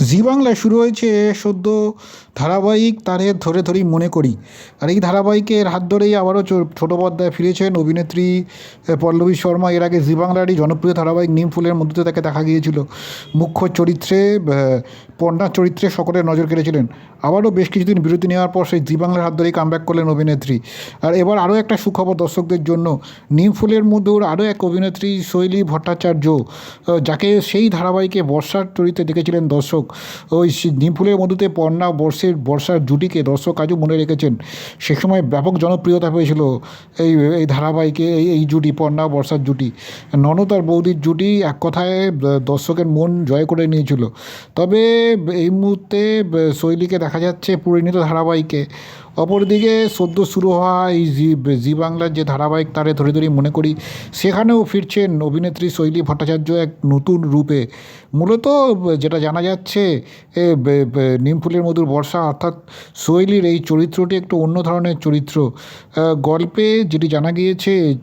জি বাংলায় শুরু হয়েছে সদ্য ধারাবাহিক তারে ধরে ধরেই মনে করি। আর এই ধারাবাহিকের হাত ধরেই আবারও ছোটো পর্দায় ফিরেছেন অভিনেত্রী পল্লবী শর্মা। এর আগে জি বাংলারই জনপ্রিয় ধারাবাহিক নিম ফুলের মধ্যে তাকে দেখা গিয়েছিল। মুখ্য চরিত্রে পর্ণার চরিত্রে সকলের নজর কেড়েছিলেন। আবারও বেশ কিছুদিন বিরতি নেওয়ার পর সেই জি বাংলার হাত ধরেই কামব্যাক করলেন অভিনেত্রী। আর এবার আরও একটা সুখবর দর্শকদের জন্য। নিম ফুলের মধ্যেও আরও এক অভিনেত্রী শৈলী ভট্টাচার্য যাকে সেই ধারাবাহিকে বর্ষার চরিত্রে দেখেছিলেন দর্শক। ওই সে- নিম ফুলের মধ্যে পর্ণা বর্ষের বর্ষার জুটিকে দর্শক আজও মনে রেখেছেন। সে সময় ব্যাপক জনপ্রিয়তা পেয়েছিল এই এই ধারাবাহিকে, এই এই জুটি পর্ণা বর্ষার জুটি। ননদ আর বৌদির জুটি এক কথায় দর্শকের মন জয় করে নিয়েছিল। তবে এই মুহূর্তে শৈলীকে দেখা যাচ্ছে পরিণত ধারাবাহিকে। অপরদিকে সদ্য শুরু হওয়া এই জি জি বাংলার যে ধারাবাহিক তারে ধরে ধরে মনে করি, সেখানেও ফিরছেন অভিনেত্রী শৈলী ভট্টাচার্য এক নতুন রূপে। মূলত যেটা জানা যাচ্ছে নিমফুলের মধুর বর্ষা অর্থাৎ শৈলীর এই চরিত্রটি একটু অন্য ধরনের চরিত্র। গল্পে যেটি জানা গিয়েছে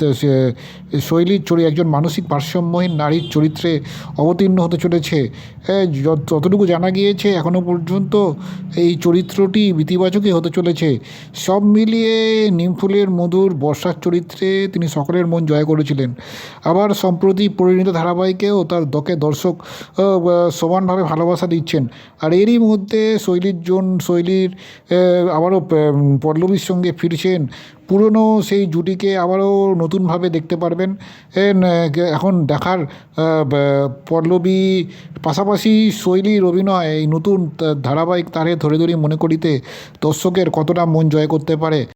শৈলীর চরি, একজন মানসিক ভারসাম্যহীন নারীর চরিত্রে অবতীর্ণ হতে চলেছে। যত- যতটুকু জানা গিয়েছে এখনও পর্যন্ত এই চরিত্রটি ইতিবাচকই হতে চলেছে। সব মিলিয়ে নিমফুলের মধুর বর্ষার চরিত্রে তিনি সকলের মন জয় করেছিলেন। আবার সম্প্রতি পরিণত ধারাবাহিকেও তার দকে দর্শক সমানভাবে ভালোবাসা দিচ্ছেন। আর এরই মধ্যে শৈলীর জন, শৈলীর আবারও পল্লবীর সঙ্গে ফিরছেন পুরনো সেই জুটিকে আবারও নতুনভাবে দেখতে পারবেন। এখন দেখার পল্লবী পাশাপাশি শৈলীর অভিনয় এই নতুন ধারাবাহিক তারে ধরে ধরে মনে করিতে দর্শকের কতটা মন জয় করতে পারে।